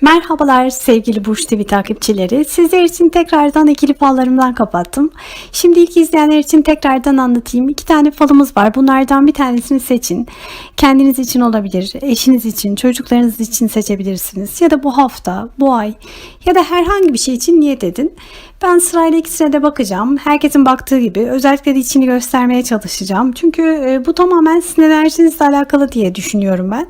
Merhabalar sevgili Burç TV takipçileri. Sizler için tekrardan ikili fallarımdan kapattım. Şimdi ilk izleyenler için tekrardan anlatayım. İki tane falımız var. Bunlardan bir tanesini seçin. Kendiniz için olabilir, eşiniz için, çocuklarınız için seçebilirsiniz. Ya da bu hafta, bu ay ya da herhangi bir şey için niyet edin. Ben sırayla ikisine de bakacağım. Herkesin baktığı gibi özellikle de içini göstermeye çalışacağım. Çünkü e, bu tamamen sizin enerjinizle alakalı diye düşünüyorum ben.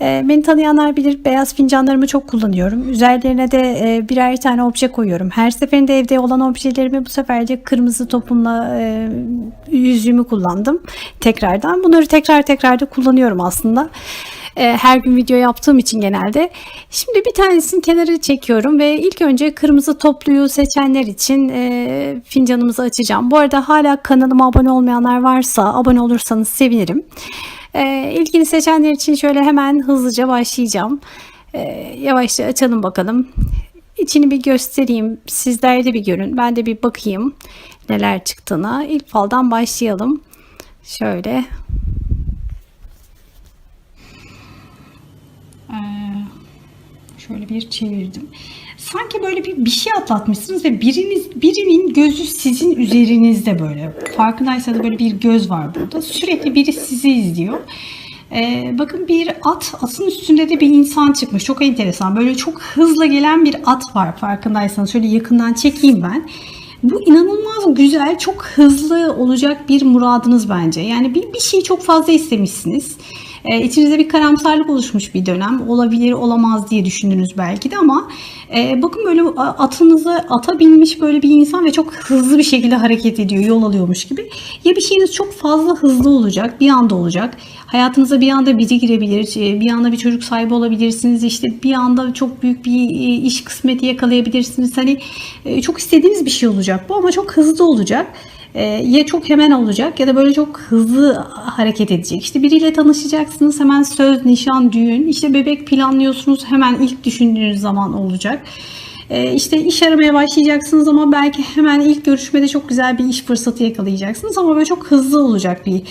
E, Beni tanıyanlar bilir beyaz fincanlarımı çok kullanıyorum. Üzerlerine de e, birer tane obje koyuyorum. Her seferinde evde olan objelerimi bu sefer de kırmızı topumla e, yüzüğümü kullandım. Tekrardan. Bunları tekrar tekrar da kullanıyorum aslında. E, Her gün video yaptığım için genelde. Şimdi bir tanesini kenara çekiyorum ve ilk önce kırmızı topluyu seçenler için e, fincanımızı açacağım. Bu arada hala kanalıma abone olmayanlar varsa abone olursanız sevinirim. Ee, ilgini seçenler için şöyle hemen hızlıca başlayacağım. Ee, yavaşça açalım bakalım. İçini bir göstereyim. Sizler de bir görün. Ben de bir bakayım neler çıktığına. İlk faldan başlayalım. Şöyle. Ee, şöyle bir çevirdim. Sanki böyle bir bir şey atlatmışsınız ve biriniz birinin gözü sizin üzerinizde böyle. Farkındaysanız böyle bir göz var burada. Sürekli biri sizi izliyor. Ee, bakın bir at, atın üstünde de bir insan çıkmış. Çok enteresan. Böyle çok hızlı gelen bir at var farkındaysanız. Şöyle yakından çekeyim ben. Bu inanılmaz güzel, çok hızlı olacak bir muradınız bence. Yani bir, bir şeyi çok fazla istemişsiniz. Ee, içinizde bir karamsarlık oluşmuş bir dönem. Olabilir, olamaz diye düşündünüz belki de ama e, bakın böyle atınıza ata binmiş böyle bir insan ve çok hızlı bir şekilde hareket ediyor, yol alıyormuş gibi. Ya bir şeyiniz çok fazla hızlı olacak, bir anda olacak. Hayatınıza bir anda biri girebilir, e, bir anda bir çocuk sahibi olabilirsiniz. İşte bir anda çok büyük bir e, iş kısmeti yakalayabilirsiniz. Hani e, çok istediğiniz bir şey olacak bu ama çok hızlı olacak. Ee, ya çok hemen olacak ya da böyle çok hızlı hareket edecek. İşte biriyle tanışacaksınız hemen söz, nişan, düğün. İşte bebek planlıyorsunuz hemen ilk düşündüğünüz zaman olacak. Ee, işte iş aramaya başlayacaksınız ama belki hemen ilk görüşmede çok güzel bir iş fırsatı yakalayacaksınız ama böyle çok hızlı olacak bir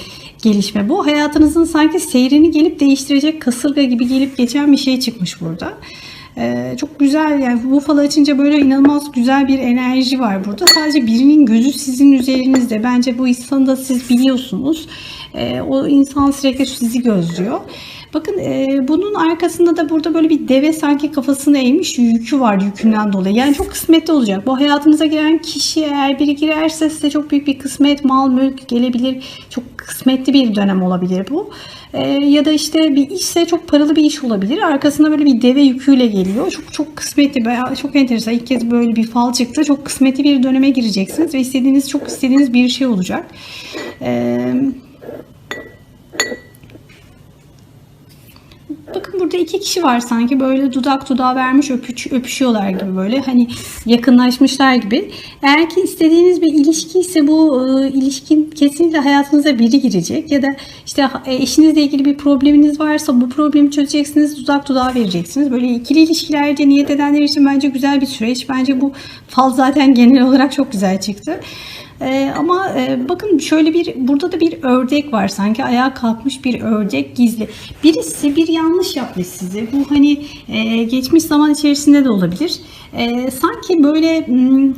gelişme bu. Hayatınızın sanki seyrini gelip değiştirecek kasırga gibi gelip geçen bir şey çıkmış burada. Ee, çok güzel yani bu falı açınca böyle inanılmaz güzel bir enerji var burada. Sadece birinin gözü sizin üzerinizde. Bence bu insanı da siz biliyorsunuz. Ee, o insan sürekli sizi gözlüyor. Bakın e, bunun arkasında da burada böyle bir deve sanki kafasını eğmiş yükü var yükünden dolayı. Yani çok kısmetli olacak. Bu hayatınıza giren kişi eğer biri girerse size çok büyük bir kısmet, mal, mülk gelebilir. Çok kısmetli bir dönem olabilir bu. E, ya da işte bir işse çok paralı bir iş olabilir. Arkasında böyle bir deve yüküyle geliyor. Çok çok kısmetli, bayağı çok enteresan. İlk kez böyle bir fal çıktı. Çok kısmetli bir döneme gireceksiniz ve istediğiniz, çok istediğiniz bir şey olacak. Eee Bakın burada iki kişi var sanki böyle dudak dudağa vermiş öpüş, öpüşüyorlar gibi böyle hani yakınlaşmışlar gibi. Eğer ki istediğiniz bir ilişki ise bu e, ilişkin kesinlikle hayatınıza biri girecek ya da işte e, eşinizle ilgili bir probleminiz varsa bu problemi çözeceksiniz dudak dudağa vereceksiniz. Böyle ikili ilişkilerde niyet edenler için bence güzel bir süreç. Bence bu fal zaten genel olarak çok güzel çıktı. Ee, ama e, bakın şöyle bir burada da bir ördek var sanki ayağa kalkmış bir ördek gizli. Birisi bir yanlış yapmış size. Bu hani e, geçmiş zaman içerisinde de olabilir. E, sanki böyle hmm,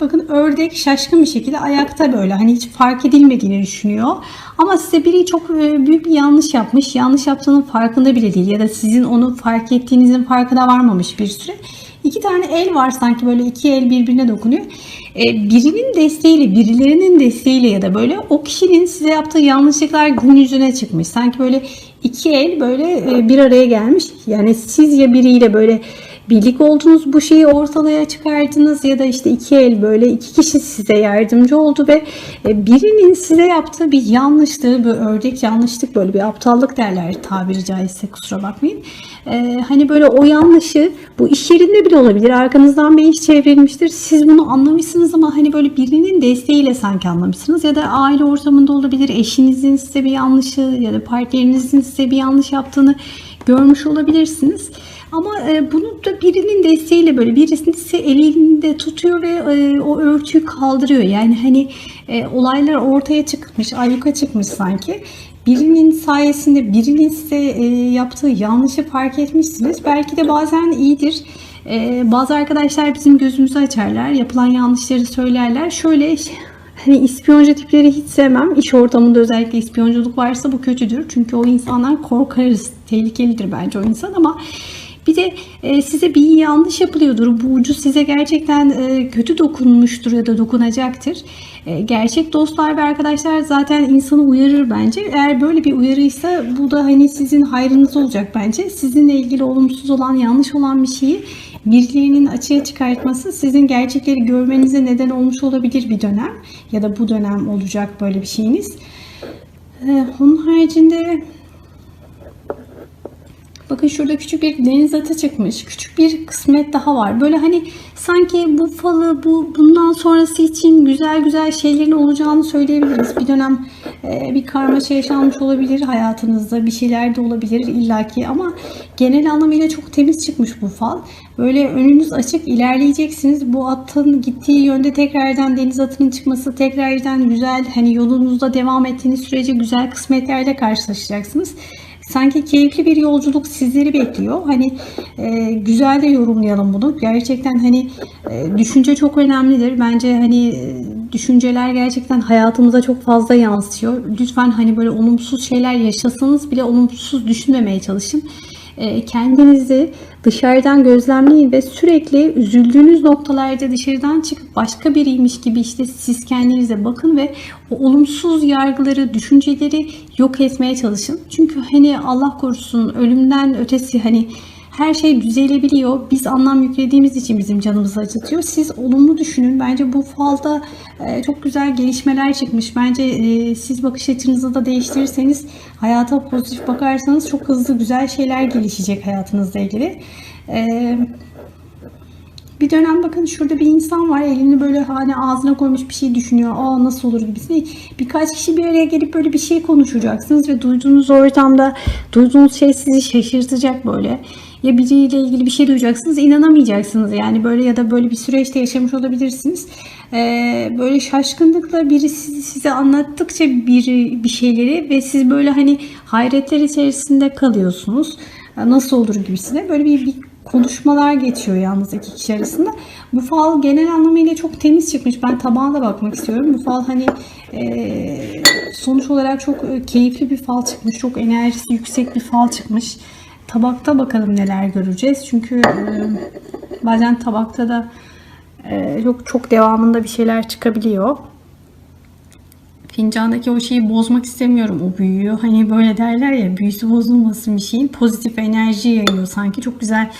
Bakın ördek şaşkın bir şekilde ayakta böyle hani hiç fark edilmediğini düşünüyor. Ama size biri çok e, büyük bir yanlış yapmış. Yanlış yaptığının farkında bile değil ya da sizin onu fark ettiğinizin farkına varmamış bir süre. İki tane el var sanki böyle iki el birbirine dokunuyor. E, birinin desteğiyle, birilerinin desteğiyle ya da böyle o kişinin size yaptığı yanlışlıklar gün yüzüne çıkmış. Sanki böyle iki el böyle e, bir araya gelmiş. Yani siz ya biriyle böyle birlik oldunuz bu şeyi ortalığa çıkardınız ya da işte iki el böyle iki kişi size yardımcı oldu ve e, birinin size yaptığı bir yanlışlığı böyle ördek yanlışlık böyle bir aptallık derler tabiri caizse kusura bakmayın. Ee, hani böyle o yanlışı bu iş yerinde bile olabilir arkanızdan bir iş çevrilmiştir siz bunu anlamışsınız ama hani böyle birinin desteğiyle sanki anlamışsınız ya da aile ortamında olabilir eşinizin size bir yanlışı ya da partnerinizin size bir yanlış yaptığını görmüş olabilirsiniz. Ama e, bunu da birinin desteğiyle böyle birisini size elinde tutuyor ve e, o örtüyü kaldırıyor. Yani hani e, olaylar ortaya çıkmış, ayyuka çıkmış sanki. birinin sayesinde birinin size yaptığı yanlışı fark etmişsiniz. Belki de bazen iyidir. Bazı arkadaşlar bizim gözümüzü açarlar. Yapılan yanlışları söylerler. Şöyle hani ispiyoncu tipleri hiç sevmem. İş ortamında özellikle ispiyonculuk varsa bu kötüdür. Çünkü o insanlar korkarız. Tehlikelidir bence o insan ama bir de e, size bir yanlış yapılıyordur. Bu ucu size gerçekten e, kötü dokunmuştur ya da dokunacaktır. E, gerçek dostlar ve arkadaşlar zaten insanı uyarır bence. Eğer böyle bir uyarıysa bu da hani sizin hayrınız olacak bence. Sizinle ilgili olumsuz olan, yanlış olan bir şeyi birilerinin açığa çıkartması sizin gerçekleri görmenize neden olmuş olabilir bir dönem. Ya da bu dönem olacak böyle bir şeyiniz. E, onun haricinde Bakın şurada küçük bir deniz atı çıkmış. Küçük bir kısmet daha var. Böyle hani sanki bu falı bu bundan sonrası için güzel güzel şeylerin olacağını söyleyebiliriz. Bir dönem e, bir karmaşa yaşanmış olabilir hayatınızda. Bir şeyler de olabilir illaki ama genel anlamıyla çok temiz çıkmış bu fal. Böyle önünüz açık ilerleyeceksiniz. Bu atın gittiği yönde tekrardan deniz atının çıkması tekrardan güzel hani yolunuzda devam ettiğiniz sürece güzel kısmetlerle karşılaşacaksınız sanki keyifli bir yolculuk sizleri bekliyor. Hani e, güzel de yorumlayalım bunu. Gerçekten hani e, düşünce çok önemlidir. Bence hani e, düşünceler gerçekten hayatımıza çok fazla yansıyor. Lütfen hani böyle olumsuz şeyler yaşasanız bile olumsuz düşünmemeye çalışın. E, kendinizi dışarıdan gözlemleyin ve sürekli üzüldüğünüz noktalarda dışarıdan çıkıp başka biriymiş gibi işte siz kendinize bakın ve o olumsuz yargıları, düşünceleri yok etmeye çalışın. Çünkü hani Allah korusun ölümden ötesi hani her şey düzelebiliyor. Biz anlam yüklediğimiz için bizim canımızı acıtıyor. Siz olumlu düşünün. Bence bu falda e, çok güzel gelişmeler çıkmış. Bence e, siz bakış açınızı da değiştirirseniz hayata pozitif bakarsanız çok hızlı güzel şeyler gelişecek hayatınızla ilgili. E, bir dönem bakın şurada bir insan var elini böyle hani ağzına koymuş bir şey düşünüyor. Aa nasıl olur gibisine. Birkaç kişi bir araya gelip böyle bir şey konuşacaksınız ve duyduğunuz ortamda duyduğunuz şey sizi şaşırtacak böyle ya biriyle ilgili bir şey duyacaksınız inanamayacaksınız yani böyle ya da böyle bir süreçte yaşamış olabilirsiniz. Ee, böyle şaşkınlıkla biri size, size anlattıkça bir, bir şeyleri ve siz böyle hani hayretler içerisinde kalıyorsunuz. Nasıl olur gibisine böyle bir, bir konuşmalar geçiyor yalnız iki kişi arasında. Bu fal genel anlamıyla çok temiz çıkmış. Ben tabağına bakmak istiyorum. Bu fal hani e, sonuç olarak çok keyifli bir fal çıkmış. Çok enerjisi yüksek bir fal çıkmış. Tabakta bakalım neler göreceğiz. Çünkü e, bazen tabakta da e, çok çok devamında bir şeyler çıkabiliyor. Fincandaki o şeyi bozmak istemiyorum o büyüyü. Hani böyle derler ya büyüsü bozulmasın bir şeyin. Pozitif enerji yayıyor sanki. Çok güzel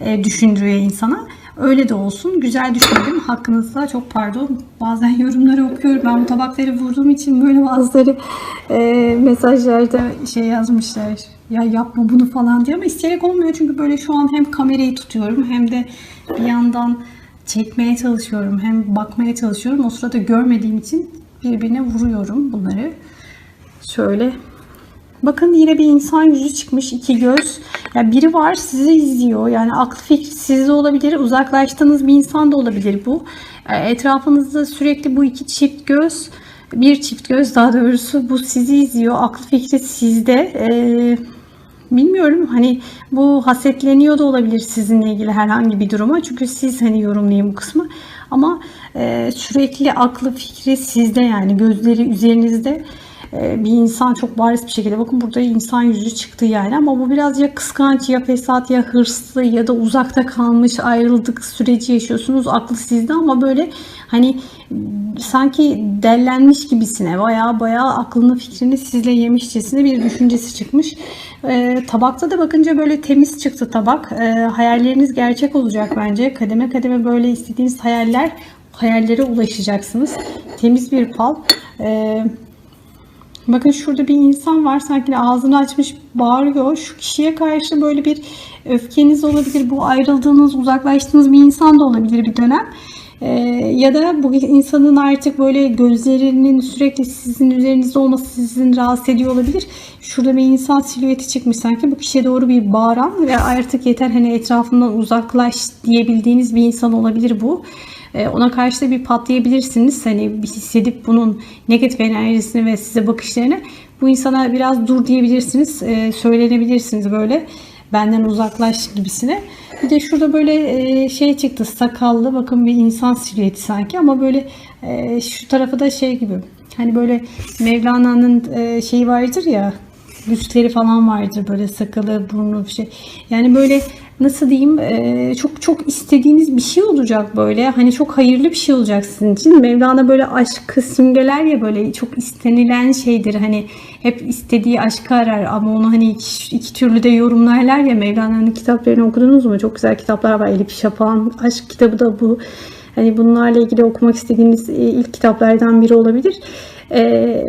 e, düşündürüyor insana. Öyle de olsun. Güzel düşündüm. Hakkınızda çok pardon. Bazen yorumları okuyorum. Ben bu tabakları vurduğum için böyle bazıları e, mesajlarda şey yazmışlar. Ya yapma bunu falan diye ama isteyerek olmuyor. Çünkü böyle şu an hem kamerayı tutuyorum hem de bir yandan çekmeye çalışıyorum. Hem bakmaya çalışıyorum. O sırada görmediğim için birbirine vuruyorum bunları. Şöyle Bakın yine bir insan yüzü çıkmış. iki göz. Yani biri var sizi izliyor. Yani aklı fikri sizde olabilir. Uzaklaştığınız bir insan da olabilir bu. E, etrafınızda sürekli bu iki çift göz bir çift göz daha doğrusu bu sizi izliyor. Aklı fikri sizde. Ee, bilmiyorum hani bu hasetleniyor da olabilir sizinle ilgili herhangi bir duruma. Çünkü siz hani yorumlayın bu kısmı. Ama e, sürekli aklı fikri sizde yani gözleri üzerinizde. Ee, bir insan çok bariz bir şekilde bakın burada insan yüzü çıktı yani ama bu biraz ya kıskanç ya fesat ya hırslı ya da uzakta kalmış ayrıldık süreci yaşıyorsunuz aklı sizde ama böyle hani sanki dellenmiş gibisine baya baya aklını fikrini sizle yemişçesine bir düşüncesi çıkmış. E, tabakta da bakınca böyle temiz çıktı tabak. E, hayalleriniz gerçek olacak bence. Kademe kademe böyle istediğiniz hayaller hayallere ulaşacaksınız. Temiz bir fal. E, Bakın şurada bir insan var sanki ağzını açmış bağırıyor. Şu kişiye karşı böyle bir öfkeniz olabilir. Bu ayrıldığınız, uzaklaştığınız bir insan da olabilir bir dönem. Ee, ya da bu insanın artık böyle gözlerinin sürekli sizin üzerinizde olması sizin rahatsız ediyor olabilir. Şurada bir insan silüeti çıkmış sanki. Bu kişiye doğru bir bağıran ve artık yeter hani etrafından uzaklaş diyebildiğiniz bir insan olabilir bu. Ee, ona karşı da bir patlayabilirsiniz. Hani hissedip bunun negatif enerjisini ve size bakışlarını Bu insana biraz dur diyebilirsiniz, e, söylenebilirsiniz böyle benden uzaklaş gibisine. Bir de şurada böyle e, şey çıktı sakallı bakın bir insan silüeti sanki ama böyle e, şu tarafı da şey gibi hani böyle Mevlana'nın şeyi vardır ya büstleri falan vardır böyle sakalı burnu bir şey. Yani böyle nasıl diyeyim e, çok çok istediğiniz bir şey olacak böyle. Hani çok hayırlı bir şey olacak sizin için. Mevlana böyle aşkı simgeler ya böyle çok istenilen şeydir. Hani hep istediği aşkı arar ama onu hani iki, iki türlü de yorumlarlar ya Mevlana'nın kitaplarını okudunuz mu? Çok güzel kitaplar var. Elif Şafak'ın aşk kitabı da bu. Hani bunlarla ilgili okumak istediğiniz e, ilk kitaplardan biri olabilir. E,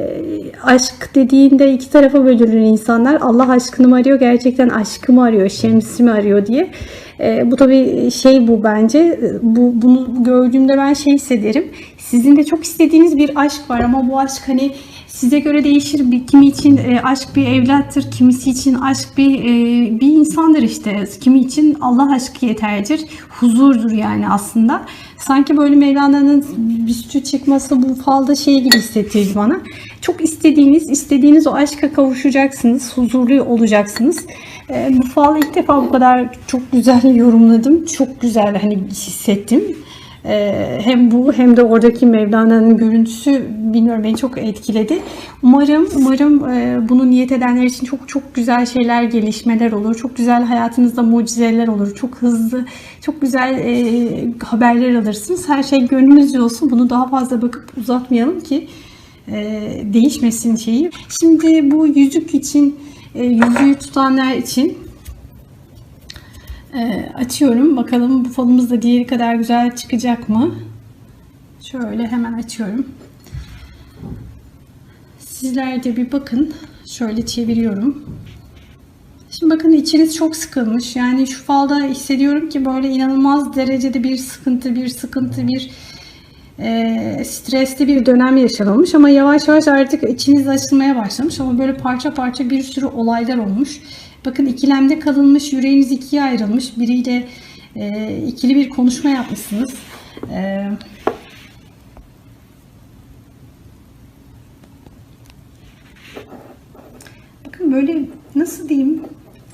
aşk dediğinde iki tarafa bölünür insanlar. Allah aşkını mı arıyor, gerçekten aşkı mı arıyor, şemsi mi arıyor diye. E, bu tabii şey bu bence. Bu bunu gördüğümde ben şey hissederim. Sizin de çok istediğiniz bir aşk var ama bu aşk hani size göre değişir. Bir, kimi için e, aşk bir evlattır, kimisi için aşk bir e, bir insandır işte. Kimi için Allah aşkı yeterdir, huzurdur yani aslında. Sanki böyle Mevlana'nın büstü çıkması bu falda şey gibi hissettirdi bana. Çok istediğiniz, istediğiniz o aşka kavuşacaksınız, huzurlu olacaksınız. E, bu falı ilk defa bu kadar çok güzel yorumladım. Çok güzel hani hissettim. Ee, hem bu hem de oradaki Mevlana'nın görüntüsü bilmiyorum beni çok etkiledi. Umarım umarım e, bunu niyet edenler için çok çok güzel şeyler, gelişmeler olur. Çok güzel hayatınızda mucizeler olur. Çok hızlı, çok güzel e, haberler alırsınız. Her şey gönlünüzce olsun. Bunu daha fazla bakıp uzatmayalım ki e, değişmesin şeyi. Şimdi bu yüzük için, yüzüğü tutanlar için e, açıyorum. Bakalım bu falımız da diğeri kadar güzel çıkacak mı? Şöyle hemen açıyorum. Sizler de bir bakın. Şöyle çeviriyorum. Şimdi bakın içiniz çok sıkılmış. Yani şu falda hissediyorum ki böyle inanılmaz derecede bir sıkıntı, bir sıkıntı, bir e, stresli bir dönem yaşanılmış. Ama yavaş yavaş artık içiniz açılmaya başlamış. Ama böyle parça parça bir sürü olaylar olmuş. Bakın ikilemde kalınmış, yüreğiniz ikiye ayrılmış. Biriyle e, ikili bir konuşma yapmışsınız. E, bakın böyle nasıl diyeyim?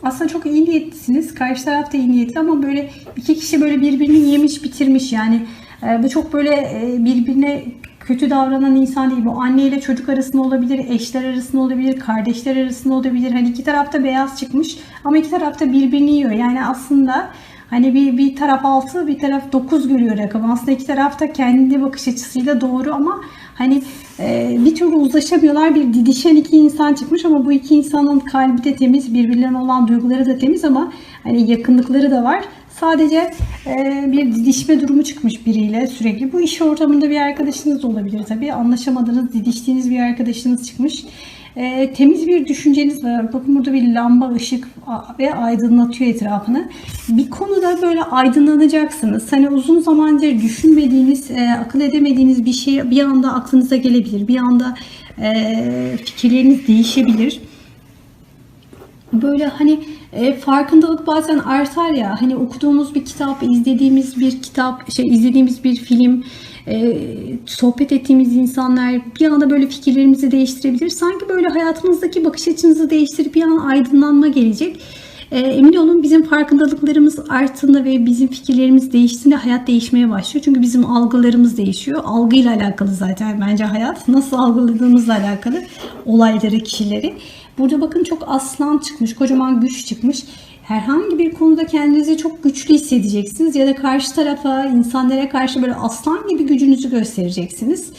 Aslında çok iyi niyetlisiniz. Karşı taraf da iyi niyetli ama böyle iki kişi böyle birbirini yemiş bitirmiş. Yani e, bu çok böyle e, birbirine kötü davranan insan değil. Bu anne ile çocuk arasında olabilir, eşler arasında olabilir, kardeşler arasında olabilir. Hani iki tarafta beyaz çıkmış ama iki tarafta birbirini yiyor. Yani aslında hani bir, bir taraf 6, bir taraf 9 görüyor rakam. Aslında iki tarafta kendi bakış açısıyla doğru ama hani e, bir türlü uzlaşamıyorlar. Bir didişen iki insan çıkmış ama bu iki insanın kalbi de temiz, birbirlerine olan duyguları da temiz ama hani yakınlıkları da var. Sadece e, bir didişme durumu çıkmış biriyle sürekli. Bu iş ortamında bir arkadaşınız da olabilir tabii. Anlaşamadığınız, didiştiğiniz bir arkadaşınız çıkmış. E, temiz bir düşünceniz var. Bakın burada bir lamba, ışık ve aydınlatıyor etrafını. Bir konuda böyle aydınlanacaksınız. Hani uzun zamandır düşünmediğiniz, e, akıl edemediğiniz bir şey bir anda aklınıza gelebilir. Bir anda e, fikirleriniz değişebilir. Böyle hani e, farkındalık bazen artar ya hani okuduğumuz bir kitap, izlediğimiz bir kitap, şey izlediğimiz bir film, e, sohbet ettiğimiz insanlar bir anda böyle fikirlerimizi değiştirebilir. Sanki böyle hayatımızdaki bakış açınızı değiştirip bir an aydınlanma gelecek. E, emin olun bizim farkındalıklarımız arttığında ve bizim fikirlerimiz değiştiğinde hayat değişmeye başlıyor. Çünkü bizim algılarımız değişiyor. Algıyla alakalı zaten bence hayat. Nasıl algıladığımızla alakalı olayları, kişileri. Burada bakın çok aslan çıkmış, kocaman güç çıkmış. Herhangi bir konuda kendinizi çok güçlü hissedeceksiniz ya da karşı tarafa, insanlara karşı böyle aslan gibi gücünüzü göstereceksiniz.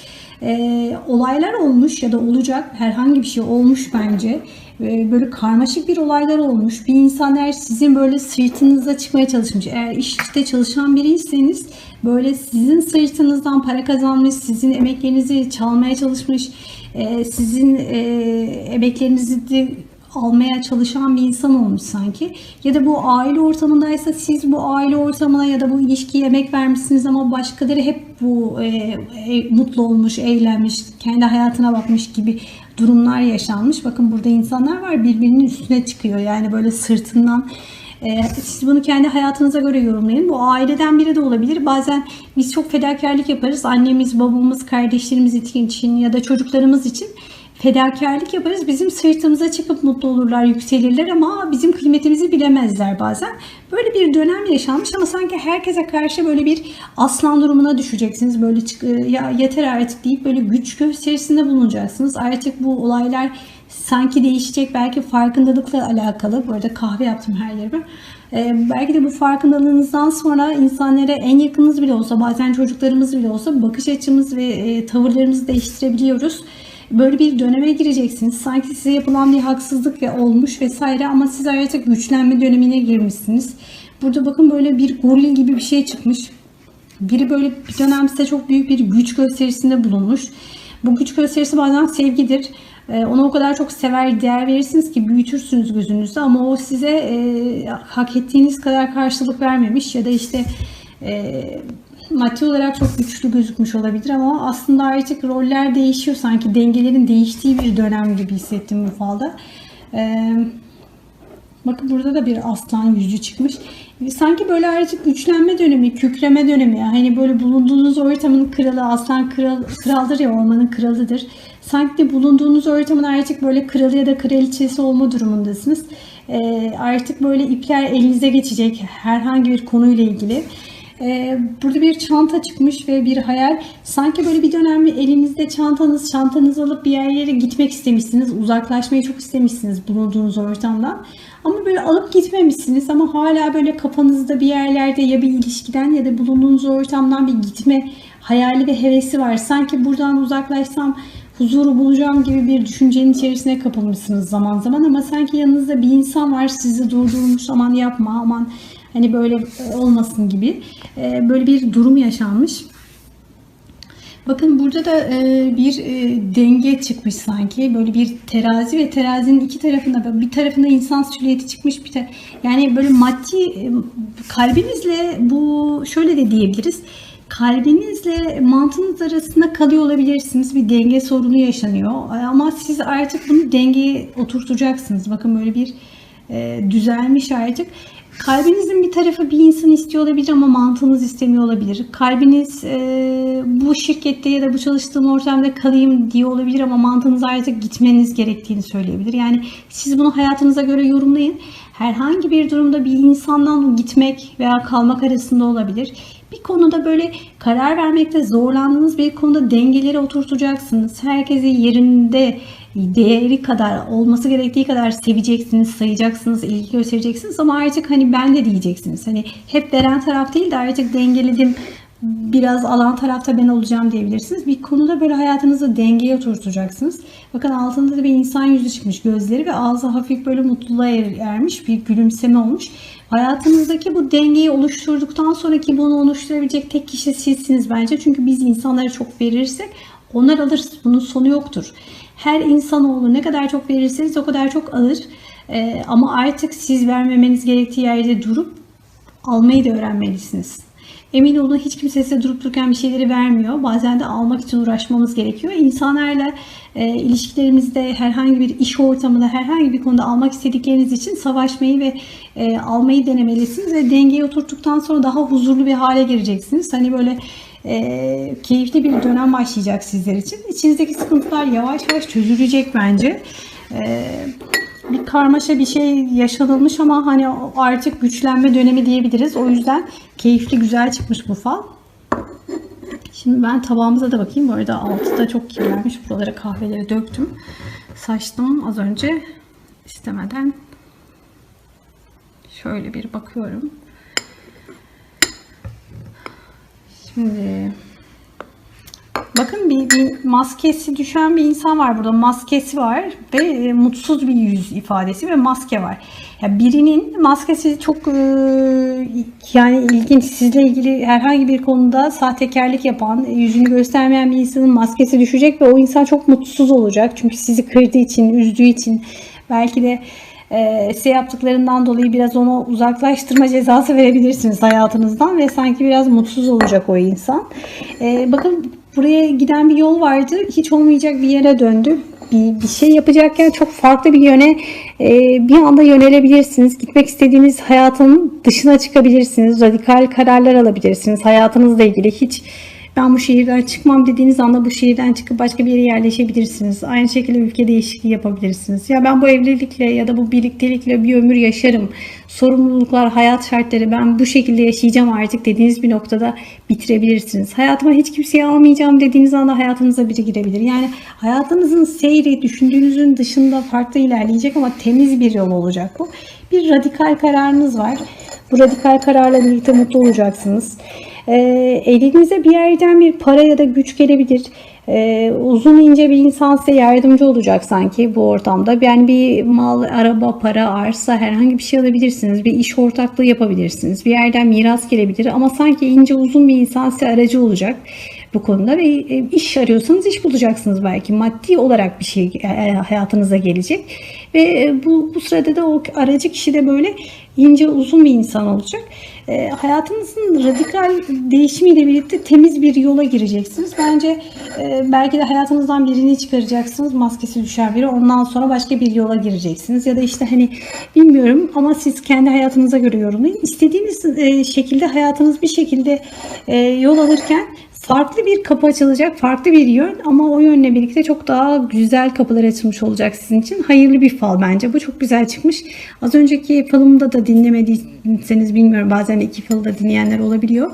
Ee, olaylar olmuş ya da olacak herhangi bir şey olmuş bence. Ee, böyle karmaşık bir olaylar olmuş. Bir insanlar sizin böyle sırtınıza çıkmaya çalışmış. Eğer işte çalışan biriyseniz böyle sizin sırtınızdan para kazanmış, sizin emeklerinizi çalmaya çalışmış, e, sizin e, emeklerinizi de almaya çalışan bir insan olmuş sanki. Ya da bu aile ortamındaysa siz bu aile ortamına ya da bu ilişkiye emek vermişsiniz ama başkaları hep bu e, e, mutlu olmuş, eğlenmiş, kendi hayatına bakmış gibi durumlar yaşanmış. Bakın burada insanlar var birbirinin üstüne çıkıyor. Yani böyle sırtından siz bunu kendi hayatınıza göre yorumlayın. Bu aileden biri de olabilir. Bazen biz çok fedakarlık yaparız. Annemiz, babamız, kardeşlerimiz için ya da çocuklarımız için. fedakarlık yaparız. Bizim sırtımıza çıkıp mutlu olurlar, yükselirler ama bizim kıymetimizi bilemezler bazen. Böyle bir dönem yaşanmış ama sanki herkese karşı böyle bir aslan durumuna düşeceksiniz. Böyle çık- ya yeter artık deyip böyle güç gösterisinde bulunacaksınız. Artık bu olaylar sanki değişecek belki farkındalıkla alakalı. Bu arada kahve yaptım her yerime. Ee, belki de bu farkındalığınızdan sonra insanlara en yakınınız bile olsa bazen çocuklarımız bile olsa bakış açımız ve e, tavırlarımızı değiştirebiliyoruz. Böyle bir döneme gireceksiniz. Sanki size yapılan bir haksızlık ve olmuş vesaire ama siz artık güçlenme dönemine girmişsiniz. Burada bakın böyle bir goril gibi bir şey çıkmış. Biri böyle bir dönem size çok büyük bir güç gösterisinde bulunmuş. Bu güç gösterisi bazen sevgidir. Ee, Ona o kadar çok sever, değer verirsiniz ki büyütürsünüz gözünüzde ama o size e, hak ettiğiniz kadar karşılık vermemiş ya da işte e, maddi olarak çok güçlü gözükmüş olabilir ama aslında artık roller değişiyor sanki dengelerin değiştiği bir dönem gibi hissettim bu falda. Ee, Bakın burada da bir aslan yüzü çıkmış. Sanki böyle artık güçlenme dönemi, kükreme dönemi. Hani böyle bulunduğunuz ortamın kralı, aslan kral, kraldır ya ormanın kralıdır. Sanki bulunduğunuz ortamın artık böyle kralı ya da kraliçesi olma durumundasınız. Ee, artık böyle ipler elinize geçecek herhangi bir konuyla ilgili. Ee, burada bir çanta çıkmış ve bir hayal. Sanki böyle bir dönem elinizde çantanız, çantanızı alıp bir yerlere gitmek istemişsiniz. Uzaklaşmayı çok istemişsiniz bulunduğunuz ortamdan. Ama böyle alıp gitmemişsiniz ama hala böyle kafanızda bir yerlerde ya bir ilişkiden ya da bulunduğunuz ortamdan bir gitme hayali ve hevesi var. Sanki buradan uzaklaşsam huzuru bulacağım gibi bir düşüncenin içerisine kapılmışsınız zaman zaman ama sanki yanınızda bir insan var sizi durdurmuş aman yapma aman hani böyle olmasın gibi Ee, böyle bir durum yaşanmış. Bakın burada da e, bir e, denge çıkmış sanki. Böyle bir terazi ve terazinin iki tarafında bir tarafında insan silüeti çıkmış bir tar- yani böyle maddi e, kalbinizle bu şöyle de diyebiliriz. Kalbinizle mantığınız arasında kalıyor olabilirsiniz. Bir denge sorunu yaşanıyor. Ama siz artık bunu dengeye oturtacaksınız. Bakın böyle bir e, düzelmiş artık. Kalbinizin bir tarafı bir insan istiyor olabilir ama mantığınız istemiyor olabilir. Kalbiniz e, bu şirkette ya da bu çalıştığım ortamda kalayım diye olabilir ama mantığınız artık gitmeniz gerektiğini söyleyebilir. Yani siz bunu hayatınıza göre yorumlayın. Herhangi bir durumda bir insandan gitmek veya kalmak arasında olabilir. Bir konuda böyle karar vermekte zorlandığınız bir konuda dengeleri oturtacaksınız. Herkesi yerinde değeri kadar olması gerektiği kadar seveceksiniz, sayacaksınız, ilgi göstereceksiniz ama artık hani ben de diyeceksiniz. Hani hep veren taraf değil de artık dengeledim biraz alan tarafta ben olacağım diyebilirsiniz. Bir konuda böyle hayatınızı dengeye oturtacaksınız. Bakın altında da bir insan yüzü çıkmış gözleri ve ağzı hafif böyle mutluluğa er- ermiş bir gülümseme olmuş. Hayatınızdaki bu dengeyi oluşturduktan sonraki bunu oluşturabilecek tek kişi sizsiniz bence. Çünkü biz insanlara çok verirsek onlar alır. Bunun sonu yoktur. Her insanoğlu ne kadar çok verirseniz o kadar çok alır. Ee, ama artık siz vermemeniz gerektiği yerde durup almayı da öğrenmelisiniz. Emin olun hiç kimse size durup dururken bir şeyleri vermiyor. Bazen de almak için uğraşmamız gerekiyor. İnsanlarla e, ilişkilerimizde herhangi bir iş ortamında herhangi bir konuda almak istedikleriniz için savaşmayı ve e, almayı denemelisiniz ve dengeyi oturttuktan sonra daha huzurlu bir hale geleceksiniz. Hani böyle e, keyifli bir dönem başlayacak sizler için. İçinizdeki sıkıntılar yavaş yavaş çözülecek bence. E, bir karmaşa bir şey yaşanılmış ama hani artık güçlenme dönemi diyebiliriz. O yüzden keyifli güzel çıkmış bu fal. Şimdi ben tabağımıza da bakayım. Bu arada altı da çok kirlenmiş. Buralara kahveleri döktüm. Saçtan az önce istemeden şöyle bir bakıyorum. Şimdi Bakın bir, bir maskesi düşen bir insan var burada. Maskesi var ve e, mutsuz bir yüz ifadesi ve maske var. Ya birinin maskesi çok e, yani ilginç. Sizle ilgili herhangi bir konuda sahtekarlık yapan, yüzünü göstermeyen bir insanın maskesi düşecek ve o insan çok mutsuz olacak. Çünkü sizi kırdığı için, üzdüğü için belki de e, size yaptıklarından dolayı biraz onu uzaklaştırma cezası verebilirsiniz hayatınızdan ve sanki biraz mutsuz olacak o insan. E, bakın buraya giden bir yol vardı. Hiç olmayacak bir yere döndü. Bir, bir şey yapacakken çok farklı bir yöne e, bir anda yönelebilirsiniz. Gitmek istediğiniz hayatın dışına çıkabilirsiniz. Radikal kararlar alabilirsiniz. Hayatınızla ilgili hiç ben bu şehirden çıkmam dediğiniz anda bu şehirden çıkıp başka bir yere yerleşebilirsiniz. Aynı şekilde ülke değişikliği yapabilirsiniz. Ya ben bu evlilikle ya da bu birliktelikle bir ömür yaşarım. Sorumluluklar, hayat şartları ben bu şekilde yaşayacağım artık dediğiniz bir noktada bitirebilirsiniz. Hayatıma hiç kimseyi almayacağım dediğiniz anda hayatınıza biri girebilir. Yani hayatınızın seyri düşündüğünüzün dışında farklı ilerleyecek ama temiz bir yol olacak bu. Bir radikal kararınız var. Bu radikal kararla birlikte mutlu olacaksınız. Ee, elinize bir yerden bir para ya da güç gelebilir. Ee, uzun ince bir insan size yardımcı olacak sanki bu ortamda. Yani bir mal, araba, para, arsa herhangi bir şey alabilirsiniz. Bir iş ortaklığı yapabilirsiniz. Bir yerden miras gelebilir ama sanki ince uzun bir insan size aracı olacak bu konuda ve e, iş arıyorsanız iş bulacaksınız belki. Maddi olarak bir şey e, hayatınıza gelecek ve e, bu, bu sırada da o aracı kişi de böyle ince uzun bir insan olacak. E, hayatınızın radikal değişimiyle birlikte temiz bir yola gireceksiniz. Bence e, belki de hayatınızdan birini çıkaracaksınız. Maskesi düşer biri. Ondan sonra başka bir yola gireceksiniz. Ya da işte hani bilmiyorum ama siz kendi hayatınıza göre yorumlayın. İstediğiniz e, şekilde hayatınız bir şekilde e, yol alırken farklı bir kapı açılacak, farklı bir yön ama o yönle birlikte çok daha güzel kapılar açılmış olacak sizin için. Hayırlı bir fal bence. Bu çok güzel çıkmış. Az önceki falımda da dinlemediyseniz bilmiyorum. Bazen iki falı da dinleyenler olabiliyor.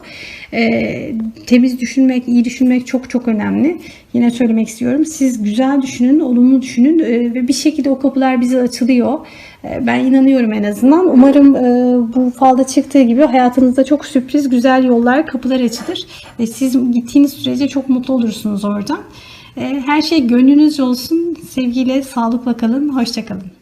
Ee, temiz düşünmek, iyi düşünmek çok çok önemli. Yine söylemek istiyorum. Siz güzel düşünün, olumlu düşünün ee, ve bir şekilde o kapılar bize açılıyor. Ee, Ben inanıyorum en azından. Umarım e, bu falda çıktığı gibi hayatınızda çok sürpriz, güzel yollar, kapılar açılır. Ve siz gittiğiniz sürece çok mutlu olursunuz oradan. Ee, Her şey gönlünüzce olsun. Sevgiyle, sağlıkla kalın. Hoşçakalın.